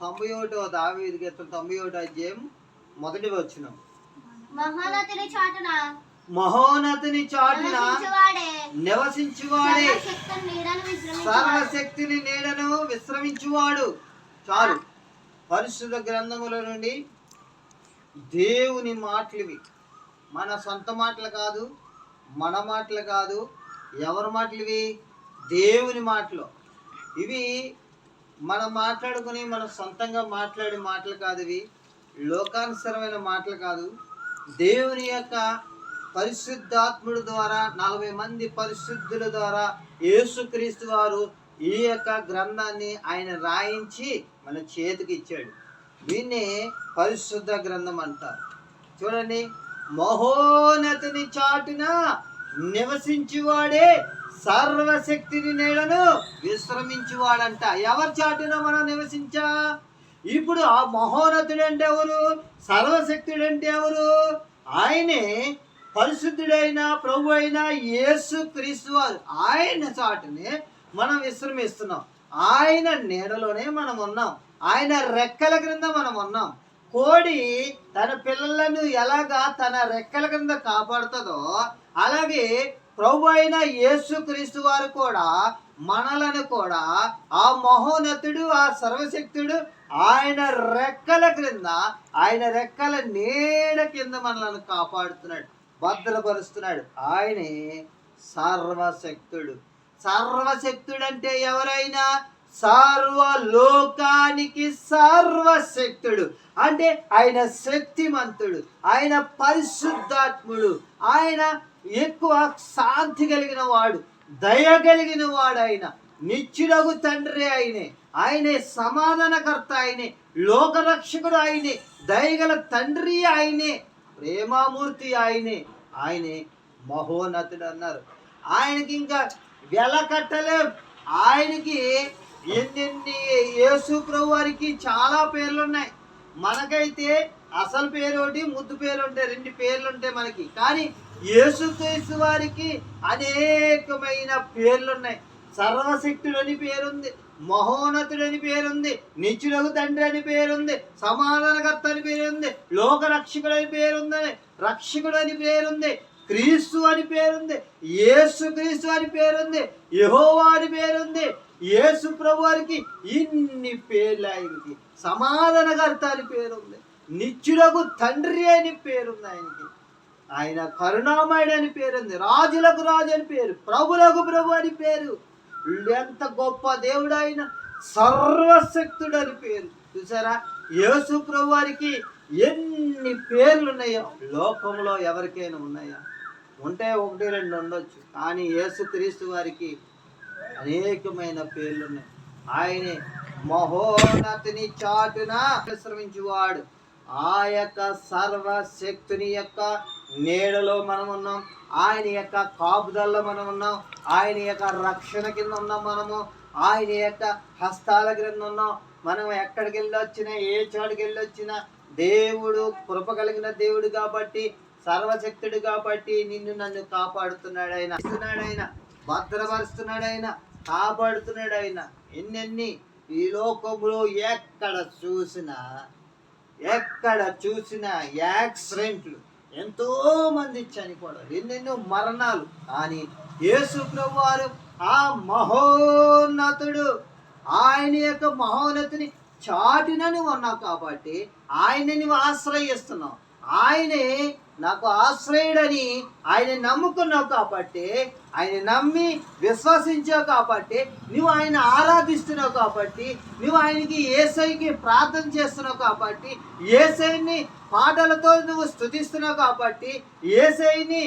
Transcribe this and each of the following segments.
తొంభై ఒకటో దావీదు కీర్తన తొంభై ఒకటో అధ్యాయం మొదటి వచ్చిన మహోన్నతుని చాటున? మహోన్నతుని చాటున? నివసించువాడే. సర్వశక్తుని నీడను విశ్రమించువాడు. చాలు. పరిశుద్ధ గ్రంథముల నుండి దేవుని మాటలు ఇవి మన సొంత మాటలు కాదు మన మాటలు కాదు ఎవరి మాటలు ఇవి దేవుని మాటలు. ఇవి మనం మాట్లాడుకుని మనం సొంతంగా మాట్లాడే మాటలు కాదు ఇవి. లోకానుసరమైన మాటలు కాదు. దేవుని యొక్క పరిశుద్ధాత్ముడి ద్వారా నలభై మంది పరిశుద్ధుల ద్వారా యేసుక్రీస్తు వారు ఈ యొక్క గ్రంథాన్ని ఆయన రాయించి మన చేతికి ఇచ్చాడు. దీన్ని పరిశుద్ధ గ్రంథం అంటారు. చూడండి. మహోన్నతిని చాటున నివసించేవాడే సర్వశక్తిని నేడను విశ్రమించువాడంట. ఎవరి చాటున మనం నివసించా? ఇప్పుడు ఆ మహోన్నతుడు అంటే ఎవరు? సర్వశక్తుడు అంటే ఎవరు? ఆయనే పరిశుద్ధుడైన ప్రభు అయిన యేసు క్రీస్తు వారు. ఆయన చాటునే మనం విశ్రమిస్తున్నాం. ఆయన నీడలోనే మనం ఉన్నాం. ఆయన రెక్కల క్రింద మనం ఉన్నాం. కోడి తన పిల్లలను ఎలాగా తన రెక్కల క్రింద కాపాడుతుందో అలాగే ప్రభు అయిన యేసు క్రీస్తు వారు కూడా మనలను కూడా ఆ మహోన్నతుడు ఆ సర్వశక్తుడు ఆయన రెక్కల క్రింద ఆయన రెక్కల నీడ కింద మనలను కాపాడుతున్నాడు భద్రపరుస్తున్నాడు. ఆయనే సర్వశక్తుడు. సర్వశక్తుడు అంటే ఎవరైనా? సర్వలోకానికి సర్వశక్తుడు. అంటే ఆయన శక్తిమంతుడు ఆయన పరిశుద్ధాత్ముడు ఆయన ఎక్కువ శాంతి కలిగిన వాడు దయ కలిగిన వాడు ఆయన నిత్యుడగు తండ్రి ఆయనే ఆయనే సమాధానకర్త ఆయనే లోకరక్షకుడు ఆయనే దయగల తండ్రి ఆయనే ప్రేమామూర్తి ఆయనే ఆయనే మహోన్నతుడు అన్నారు ఆయనకి ఇంకా వెలకట్టలేం ఆయనకి ఎన్నెన్ని యేసు ప్రభు వారికి చాలా పేర్లు ఉన్నాయి మనకైతే అసలు పేరు ఒకటి ముద్దు పేరు ఉంటాయి రెండు పేర్లు ఉంటాయి మనకి. కానీ యేసుక్రీస్తు వారికి అనేకమైన పేర్లు ఉన్నాయి సర్వశక్తుడు అని పేరుంది మహోన్నతుడని పేరుంది నిత్యుడగు తండ్రి అని పేరుంది సమాధానకర్త అని పేరుంది లోక రక్షకుడు అని పేరుంది రక్షకుడు అని పేరుంది క్రీస్తు అని పేరుంది యేసు క్రీస్తు అని పేరుంది యహోవా అని పేరుంది యేసు ప్రభు వారికి ఇన్ని పేర్లు ఆయనకి సమాధానకర్త అని పేరుంది నిత్యులకు తండ్రి అని పేరుంది ఆయనకి. ఆయన కరుణామయుడు అని పేరుంది రాజులకు రాజు అని పేరు ప్రభులకు ప్రభు అని పేరు. ఎంత గొప్ప దేవుడు ఆయన సర్వశక్తుడు అని పేరు. చూసారా? యేసు ప్రభు వారికి ఎన్ని పేర్లు ఉన్నాయో లోకంలో ఎవరికైనా ఉన్నాయా? ఉంటే ఒకటి రెండు ఉండొచ్చు కానీ యేసు క్రీస్తు వారికి అనేకమైన పేర్లు ఉన్నాయి ఆయనే మహోన్నతిని చాటున విశ్రమించువాడు ఆ యొక్క సర్వశక్తుని యొక్క నీడలో మనం ఉన్నాం ఆయన యొక్క కాపుదల్లో మనం ఉన్నాం ఆయన యొక్క రక్షణ కింద ఉన్నాం మనము. ఆయన యొక్క హస్తాల క్రింద ఉన్నాం. మనం ఎక్కడికి వెళ్ళి వచ్చినా ఏ చోటుకి వెళ్ళి వచ్చినా దేవుడు కృప కలిగిన దేవుడు కాబట్టి సర్వశక్తుడు కాబట్టి నిన్ను నన్ను కాపాడుతున్నాడు ఆయన ఇస్తున్నాడు భద్రపరుస్తున్నాడు ఆయన కాపాడుతున్నాడు ఆయన ఎన్నెన్ని ఈ లోకంలో ఎక్కడ చూసినా ఎక్కడ చూసినా యాక్సిడెంట్లు ఎంతో మంది చనిపోవడం ఎన్నెన్నో మరణాలు. కానీ యేసు వారు ఆ మహోన్నతుడు ఆయన యొక్క మహోన్నతిని చాటున నువ్వు ఉన్నావు కాబట్టి ఆయన నువ్వు ఆశ్రయిస్తున్నావు ఆయనే నాకు ఆశ్రయుడని ఆయన నమ్ముకున్నావు కాబట్టి ఆయన నమ్మి విశ్వసించావు కాబట్టి నువ్వు ఆయన ఆరాధిస్తున్నావు కాబట్టి నువ్వు ఆయనకి ఏసైకి ప్రార్థన చేస్తున్నావు కాబట్టి ఏసైని పాటలతో నువ్వు స్థుతిస్తున్నావు కాబట్టి ఏసైని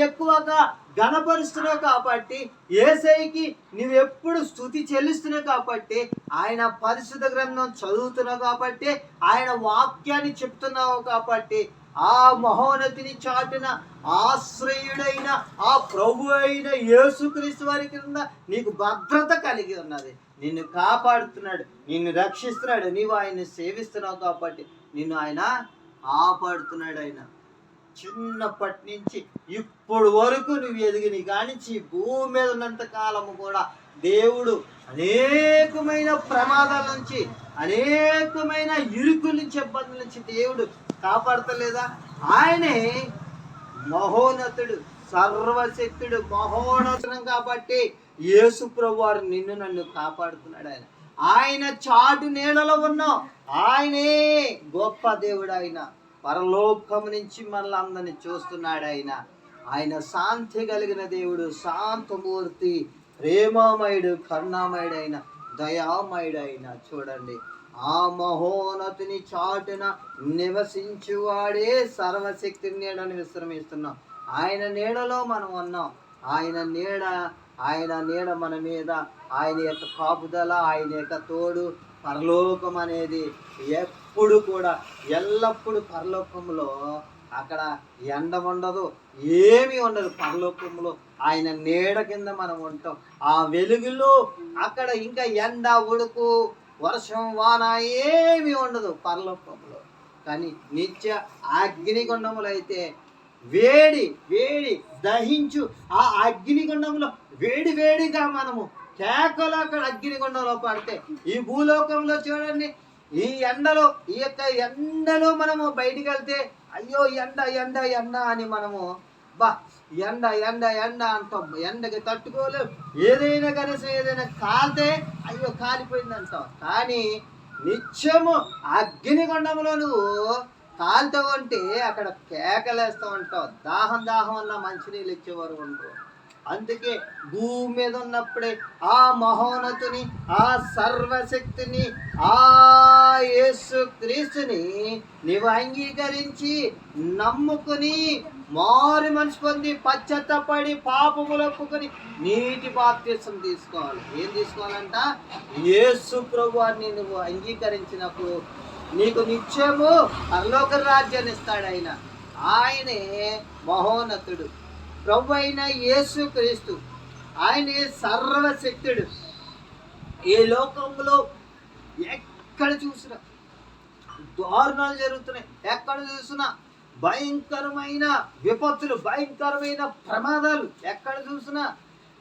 ఎక్కువగా గణపరుస్తున్నావు కాబట్టి ఏసైకి నువ్వు ఎప్పుడు స్థుతి చెల్లిస్తున్నావు కాబట్టి ఆయన పరిశుద్ధ గ్రంథం చదువుతున్నావు కాబట్టి ఆయన వాక్యాన్ని చెప్తున్నావు కాబట్టి ఆ మహోన్నతిని చాటిన ఆశ్రయుడైన ఆ ప్రభు అయిన యేసుక్రీస్తు వారి కింద నీకు భద్రత కలిగి ఉన్నది. నిన్ను కాపాడుతున్నాడు నిన్ను రక్షిస్తున్నాడు నీవు ఆయన్ని సేవిస్తున్నావు కాబట్టి నిన్ను ఆయన కాపాడుతున్నాడు ఆయన. చిన్నప్పటి నుంచి ఇప్పుడు వరకు నువ్వు ఎదిగిన కానించి భూమి మీద ఉన్నంత కాలము కూడా దేవుడు అనేకమైన ప్రమాదాల నుంచి అనేకమైన ఇరుకుల నుంచి ఇబ్బందుల నుంచి దేవుడు కాపాడతలేదా? ఆయనే మహోన్నతుడు సర్వశక్తుడు మహోన్నతుడు కాబట్టి యేసు వారు నిన్ను నన్ను కాపాడుతున్నాడు ఆయన. ఆయన చాటు నీడలో ఉన్నాం ఆయనే గొప్ప దేవుడు ఆయన. పరలోకం నుంచి మనల్ అందరిని చూస్తున్నాడు ఆయన. ఆయన శాంతి కలిగిన దేవుడు శాంతమూర్తి ప్రేమామయుడు కరుణామయుడు అయిన దయామయుడు అయిన చూడండి. ఆ మహోన్నతిని చాటున నివసించువాడే సర్వశక్తి నీడని విశ్రమిస్తున్నాం. ఆయన నీడలో మనం ఉన్నాం. ఆయన నీడ ఆయన నీడ మన మీద ఆయన యొక్క కాపుదల ఆయన యొక్క తోడు పరలోకం అనేది ఎప్పుడు కూడా ఎల్లప్పుడూ పరలోకంలో అక్కడ ఎండ ఉండదు ఏమీ ఉండదు. పరలోకంలో ఆయన నీడ కింద మనం ఉంటాం. ఆ వెలుగులో అక్కడ ఇంకా ఎండ ఉడుకు వర్షం వాన ఏమీ ఉండదు పరలోకంలో. కానీ నిత్య అగ్నిగుండములు అయితే వేడి వేడి దహించు. ఆ అగ్నిగుండంలో వేడి వేడిగా మనము కేకలు అక్కడ అగ్నిగుండంలో పడితే ఈ భూలోకంలో చూడండి ఈ ఎండలో ఈ యొక్క ఎండలో మనము బయటికి వెళ్తే అయ్యో ఎండ ఎండ ఎండ అని మనము బా ఎండ ఎండ ఎండ అంటాం. ఎండకి తట్టుకోలేం. ఏదైనా కనీసం ఏదైనా కాలితే అయ్యో కాలిపోయింది అంటాం కానీ నిత్యము అగ్నిగుండంలో నువ్వు కాలుతావు అంటే అక్కడ కేకలేస్తూ ఉంటావు దాహం దాహం వల్ల మంచినీళ్ళు ఇచ్చేవారు ఉండరు. అందుకే భూమి మీద ఉన్నప్పుడే ఆ మహోన్నతుని ఆ సర్వశక్తిని ఆ యేసు క్రీస్తుని నీవు అంగీకరించి నమ్ముకుని మారు మనసు పొంది పచ్చత్తపడి పాపములు ఒప్పుకొని నీటి బాప్తీసం తీసుకోవాలి. ఏం తీసుకోవాలంట? యేసు ప్రభువాన్ని నువ్వు అంగీకరించినప్పుడు నీకు నిత్యము పరలోక రాజ్యాన్ని ఇస్తాడు ఆయన. ఆయనే మహోన్నతుడు. ప్రభు అయిన యేసు క్రీస్తు. ఆయనే సర్వశక్తుడు. ఈ లోకంలో ఎక్కడ చూసినా దారుణాలు జరుగుతున్నాయి. ఎక్కడ చూసినా భయంకరమైన విపత్తులు భయంకరమైన ప్రమాదాలు ఎక్కడ చూసినా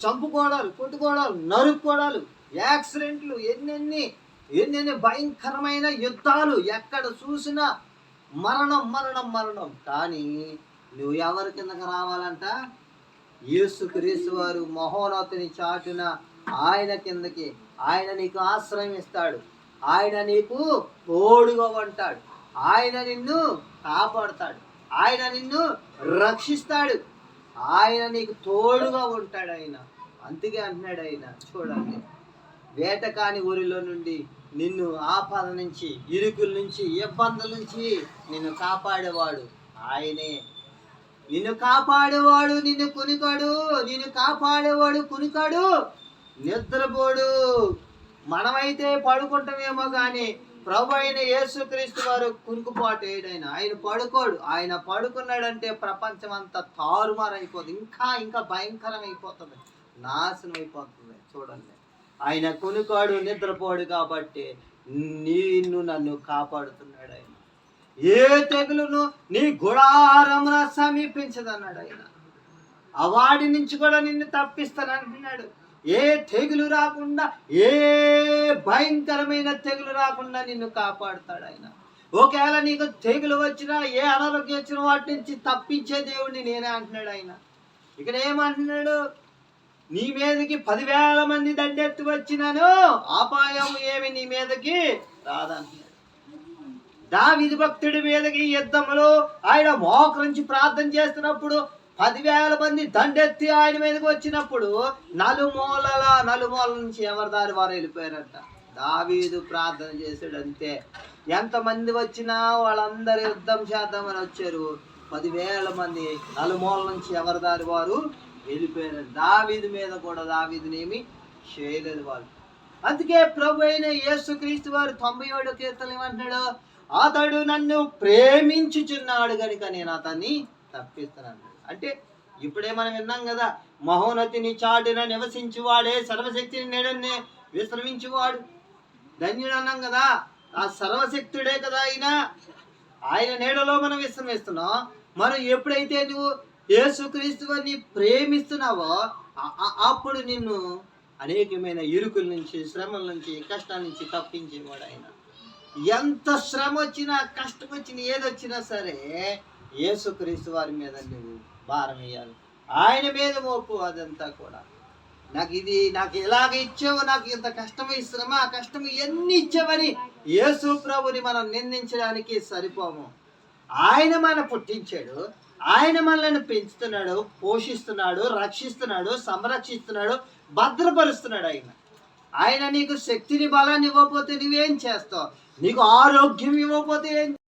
చంపుకోవడాలు కొట్టుకోవడాలు నరుక్కోవడాలు యాక్సిడెంట్లు ఎన్నెన్ని ఎన్నెన్ని భయంకరమైన యుద్ధాలు ఎక్కడ చూసినా మరణం మరణం మరణం. కానీ నువ్వు ఎవరి కిందకి రావాలంట? యేసు క్రీస్తు వారు మహోన్నతుని చాటున ఆయన కిందకి ఆయన నీకు ఆశ్రయం ఇస్తాడు ఆయన నీకు తోడుగా ఉంటాడు. ఆయన నిన్ను కాపాడుతాడు. ఆయన నిన్ను రక్షిస్తాడు. ఆయన నీకు తోడుగా ఉంటాడు ఆయన. అందుకే అంటున్నాడు ఆయన చూడండి. వేటకాని ఊరిలో నుండి నిన్ను ఆపద నుంచి ఇరుకుల నుంచి ఇబ్బందుల నుంచి నిన్ను కాపాడేవాడు ఆయనే. నిన్ను కాపాడేవాడు నిన్ను కునికాడు నిన్ను కాపాడేవాడు కునికాడు. నిద్రపోడు. మనమైతే పడుకుంటామేమో కానీ ప్రభు అయిన యేసుక్రీస్తు వారు కునుకుపాటు ఏడైనా ఆయన పడుకోడు. ఆయన పడుకున్నాడంటే ప్రపంచం అంతా తారుమారు అయిపోతుంది ఇంకా ఇంకా భయంకరం అయిపోతుంది నాశనం అయిపోతుంది చూడండి. ఆయన కొనుకోడు నిద్రపోడు కాబట్టి నిన్ను నన్ను కాపాడుతున్నాడు ఆయన. ఏ తెగులును నీ గుడారమున సమీపించదన్నాడు ఆయన. ఆ వాడి నుంచి కూడా నిన్ను తప్పిస్తానంటున్నాడు ఏ తెగులు రాకుండా ఏ భయంకరమైన తెగులు రాకుండా నిన్ను కాపాడుతాడు ఆయన. ఒకవేళ నీకు తెగులు వచ్చినా ఏ అనారోగ్యం వచ్చిన వాటి నుంచి తప్పించే దేవుడిని నేనే అంటున్నాడు ఆయన. ఇక్కడ ఏమంటున్నాడు? నీ మీదకి పదివేల మంది దండెత్తి వచ్చినాను అపాయం ఏమి నీ మీదకి రాదంటున్నాడు. దావిది భక్తుడి మీదకి యుద్ధంలో ఆయన మోకరించి ప్రార్థన చేస్తున్నప్పుడు పదివేల మంది దండెత్తి ఆయన మీదకి వచ్చినప్పుడు నలుమూలల నలుమూల నుంచి ఎవరి దారి వారు వెళ్ళిపోయారంట. దావీదు ప్రార్థన చేశాడు అంతే ఎంతమంది వచ్చినా వాళ్ళందరూ యుద్ధం చేద్దామని వచ్చారు. పదివేల మంది నలుమూల నుంచి ఎవరి దారి వారు వెళ్ళిపోయారు. దావీదు మీద కూడా దావీదునేమి చేయలేదు వాళ్ళు. అందుకే ప్రభు అయిన యేసుక్రీస్తు వారు తొంభై ఏడు కీర్తనలు ఏమంటున్నాడు? అతడు నన్ను ప్రేమించుచున్నాడు కనుక నేను అతన్ని తప్పిస్తున్నాను అంటే ఇప్పుడే మనం విన్నాం కదా మహోన్నతిని చాటిన నివసించువాడే సర్వశక్తిని నేడన్నే విశ్రమించువాడు. ధన్యుడు అన్నాం కదా ఆ సర్వశక్తుడే కదా ఆయన. ఆయన నీడలో మనం విశ్రమిస్తున్నాం. మనం ఎప్పుడైతే నువ్వు యేసుక్రీస్తు ప్రేమిస్తున్నావో అప్పుడు నిన్ను అనేకమైన ఇరుకుల నుంచి శ్రమల నుంచి కష్టాల నుంచి తప్పించేవాడు ఆయన. ఎంత శ్రమ వచ్చినా కష్టం వచ్చినా ఏదొచ్చినా సరే యేసుక్రీస్తు వారి మీద నువ్వు భారం వేయాలి. ఆయన మీద మోపు అదంతా కూడా. నాకు ఇది నాకు ఎలాగ ఇచ్చావు నాకు ఇంత కష్టం శ్రమ ఆ కష్టం ఎన్ని ఇచ్చావని యేసు ప్రభుని మనం నిందించడానికి సరిపోము. ఆయన మన పుట్టించాడు ఆయన మనల్ని పెంచుతున్నాడు పోషిస్తున్నాడు రక్షిస్తున్నాడు సంరక్షిస్తున్నాడు భద్రపరుస్తున్నాడు ఆయన. ఆయన నీకు శక్తిని బలాన్ని ఇవ్వకపోతే నువ్వేం చేస్తావు? నీకు ఆరోగ్యం ఇవ్వకపోతే ఏం